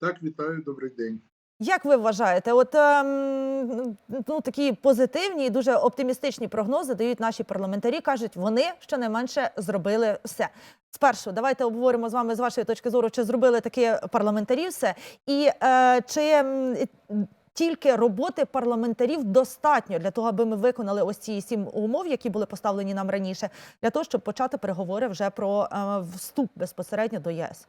Так, вітаю, добрий день. Як ви вважаєте, от ем, ну такі позитивні і дуже оптимістичні прогнози дають наші парламентарі. кажуть, вони щонайменше зробили все. Спершу давайте обговоримо з вами з вашої точки зору, чи зробили такі парламентарі все, і е, чи тільки роботи парламентарів достатньо для того, аби ми виконали ось ці сім умов, які були поставлені нам раніше, для того, щоб почати переговори вже про е, вступ безпосередньо до ЄС.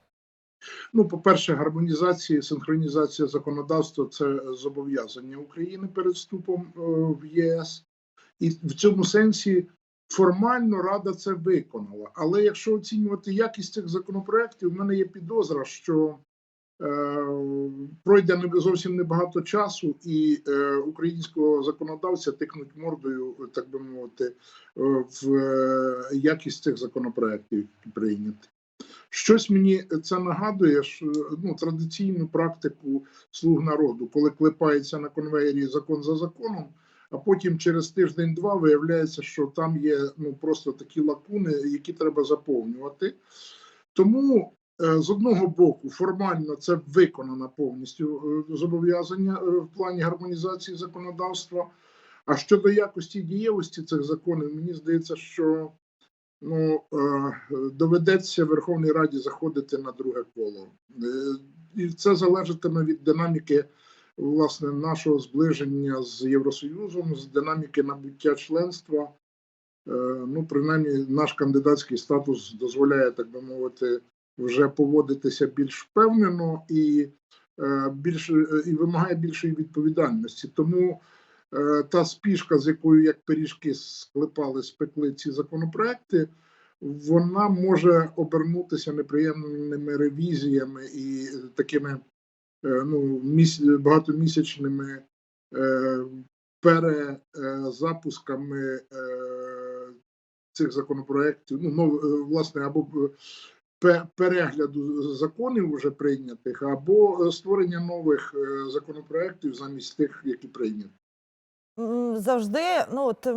Ну, по-перше, гармонізація, синхронізація законодавства це зобов'язання України перед вступом е, в ЄС, і в цьому сенсі формально Рада це виконала. Але якщо оцінювати якість цих законопроєктів, в мене є підозра, що е, пройде не зовсім небагато часу, і е, українського законодавця тикнуть мордою, так би мовити, е, в е, якість цих законопроєктів, які прийняті. Щось мені це нагадує ну, традиційну практику слуг народу, коли клепається на конвеєрі закон за законом, а потім через тиждень-два виявляється, що там є ну, просто такі лакуни, які треба заповнювати. Тому е, з одного боку, формально це виконано повністю е, зобов'язання е, в плані гармонізації законодавства. А щодо якості дієвості цих законів, мені здається, що ну, е, доведеться Верховній Раді заходити на друге коло. Е, І це залежатиме від динаміки власне нашого зближення з Євросоюзом, з динаміки набуття членства. Е, Ну, принаймні, наш кандидатський статус дозволяє, так би мовити, вже поводитися більш впевнено і більш і вимагає більшої відповідальності. Тому та спішка, з якою як пиріжки склепали, спекли ці законопроекти, вона може обернутися неприємними ревізіями і такими е, ну, міс, багатомісячними е, перезапусками е, цих законопроєктів. Ну, е, власне, або перегляду законів вже прийнятих, або створення нових е, законопроєктів замість тих, які прийняті. Завжди, ну от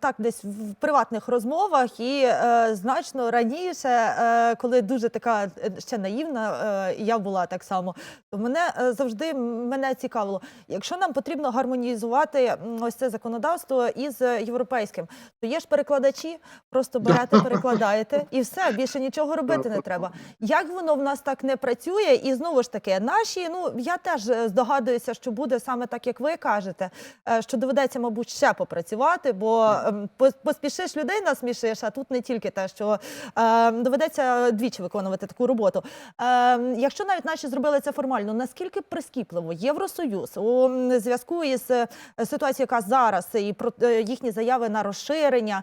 так, десь в приватних розмовах, і е, значно раніше, е, коли дуже така е, ще наївна, е, я була так само, то мене е, завжди мене цікавило, якщо нам потрібно гармонізувати ось це законодавство із європейським, то є ж перекладачі, просто берете, перекладаєте, і все більше нічого робити не треба. Як воно в нас так не працює? І знову ж таки, наші, ну я теж е, здогадуюся, що буде саме так, як ви кажете, що доведеться, мабуть, ще попрацювати, бо ем, поспішиш людей насмішиш, а тут не тільки те, що е, доведеться двічі виконувати таку роботу. Е, якщо навіть наші зробили це формально, наскільки прискіпливо Євросоюз у зв'язку із е, ситуацією, яка зараз, і про е, їхні заяви на розширення,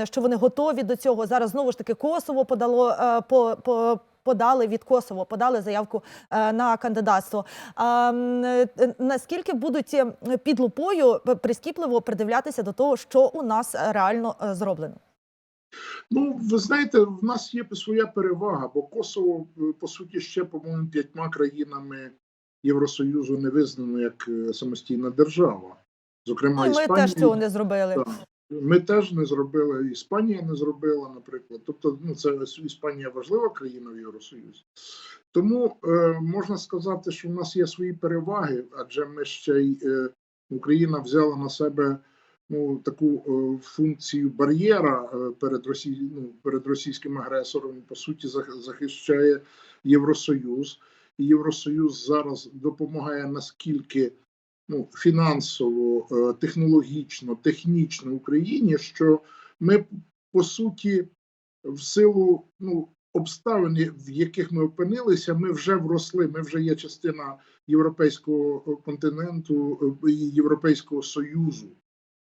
е, що вони готові до цього. Зараз знову ж таки Косово подало е, по. по Подали від Косово, подали заявку е, на кандидатство. А, е, наскільки будуть е, під лупою прискіпливо придивлятися до того, що у нас реально зроблено? Ну, ви знаєте, в нас є своя перевага, бо Косово, по суті, ще, по-моєму, п'ятьма країнами Євросоюзу не визнано як самостійна держава. Зокрема, Ну, ми Іспанія. теж цього не зробили. Так. Ми теж не зробили, Іспанія не зробила, наприклад. Тобто, ну це Іспанія важлива країна в Євросоюзі. Тому е, можна сказати, що в нас є свої переваги, адже ми ще й е, Україна взяла на себе ну таку е, функцію бар'єра е, перед Росі... ну, перед російським агресором. По суті, зах- захищає Євросоюз. І Євросоюз зараз допомагає наскільки ну, фінансово, е, технологічно, технічно Україні, що ми по суті, в силу ну, обставин, в яких ми опинилися, ми вже вросли. Ми вже є частина європейського континенту е, Європейського союзу,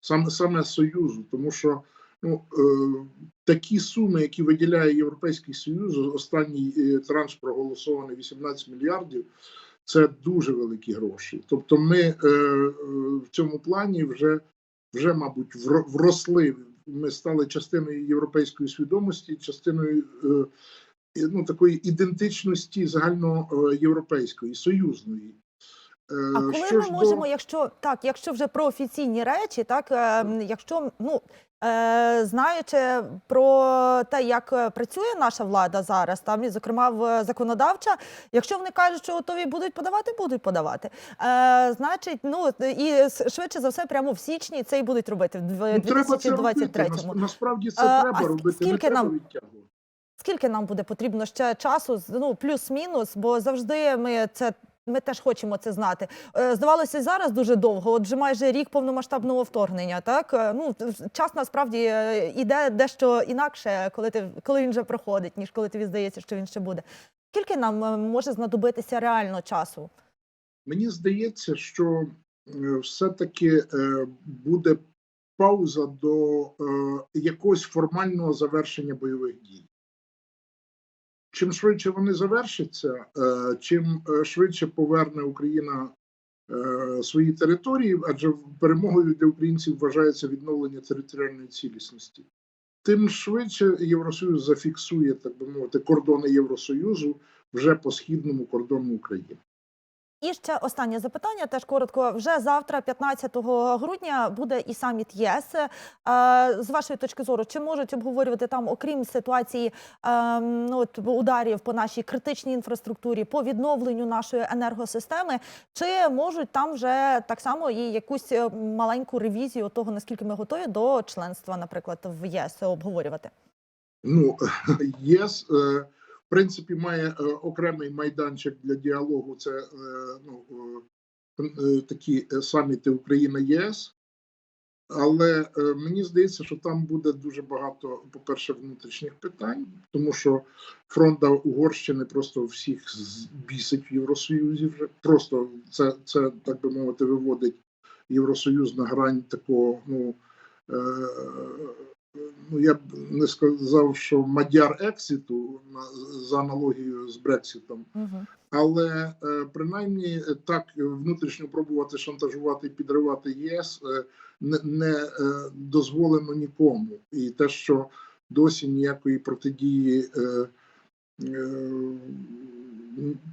саме саме союзу, тому що ну, е, такі суми, які виділяє Європейський Союз, останній е, транш проголосований 18 мільярдів. Це дуже великі гроші. Тобто, ми е, е, в цьому плані вже, вже мабуть, вросли. Ми стали частиною європейської свідомості, частиною е, ну, такої ідентичності загальноєвропейської, союзної. Е, А коли що ми ж до- можемо, якщо так, якщо вже про офіційні речі, так е, якщо ну знаючи про те, як е, працює наша влада зараз, там і зокрема в законодавча, якщо вони кажуть, що готові будуть подавати, будуть подавати. Е, значить, ну і швидше за все, прямо в січні це і будуть робити в дв- Ну, треба це 2023-му. Нас- Насправді це треба а робити. скільки нам- відтягувати. Скільки нам буде потрібно ще часу? Ну плюс-мінус, бо завжди ми це. Ми теж хочемо це знати. Е, Здавалося, зараз дуже довго. От вже майже рік повномасштабного вторгнення. Так Е, ну час насправді е, іде дещо інакше, коли ти коли він вже проходить, ніж коли тобі здається, що він ще буде. Скільки нам може знадобитися реально часу? Мені здається, що все-таки буде пауза до якогось формального завершення бойових дій. Чим швидше вони завершаться, е, чим е, швидше поверне Україна е, свої території, адже перемогою для українців вважається відновлення територіальної цілісності, тим швидше Євросоюз зафіксує, так би мовити, кордони Євросоюзу вже по східному кордону України. І ще останнє запитання, теж коротко. Вже завтра, 15 грудня, буде і саміт ЄС. Е, З вашої точки зору, чи можуть обговорювати там, окрім ситуації е, ну, ударів по нашій критичній інфраструктурі, по відновленню нашої енергосистеми, чи можуть там вже так само і якусь е, маленьку ревізію того, наскільки ми готові до членства, наприклад, в ЄС обговорювати? Ну, ЄС, е, принципі, має е, окремий майданчик для діалогу. Це е, ну, е, такі саміти Україна-ЄС. Але е, мені здається, що там буде дуже багато, по-перше, внутрішніх питань, тому що фронта Угорщини просто всіх збісить в Євросоюзі. Вже просто це, це так би мовити, виводить Євросоюз на грань такого, ну. Е, ну, я б не сказав, що мадяр екситу за аналогією з Брекситом, Угу. але е, принаймні так внутрішньо пробувати шантажувати і підривати ЄС е, не, не е, дозволено нікому. І те, що досі ніякої протидії е, е,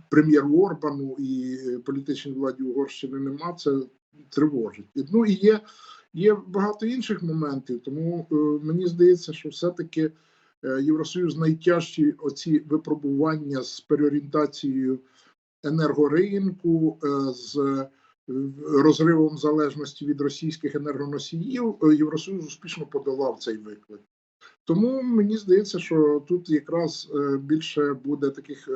прем'єру Орбану і політичній владі Угорщини нема, це тривожить. Ну і є, є багато інших моментів, тому е, мені здається, що все-таки е, Євросоюз найтяжчі оці випробування з переорієнтацією енергоринку, е, з розривом залежності від російських енергоносіїв. Євросоюз успішно подолав цей виклик. Тому мені здається, що тут якраз більше буде таких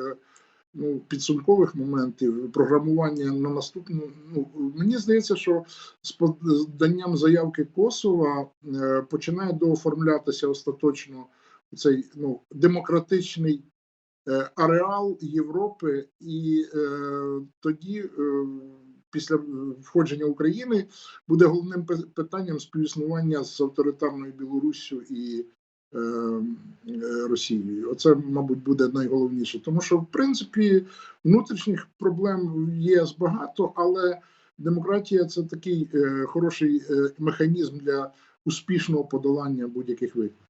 ну, підсумкових моментів програмування на наступну. Ну мені здається, що з поданням заявки Косова е, починає дооформлятися остаточно цей ну демократичний е, ареал Європи, і е, тоді. Е, Після входження України буде головним пи- питанням співіснування з авторитарною Білоруссю і Росією. Оце, мабуть, буде найголовніше, тому що в принципі внутрішніх проблем є багато, але демократія це такий е, хороший е, механізм для успішного подолання будь-яких викликів.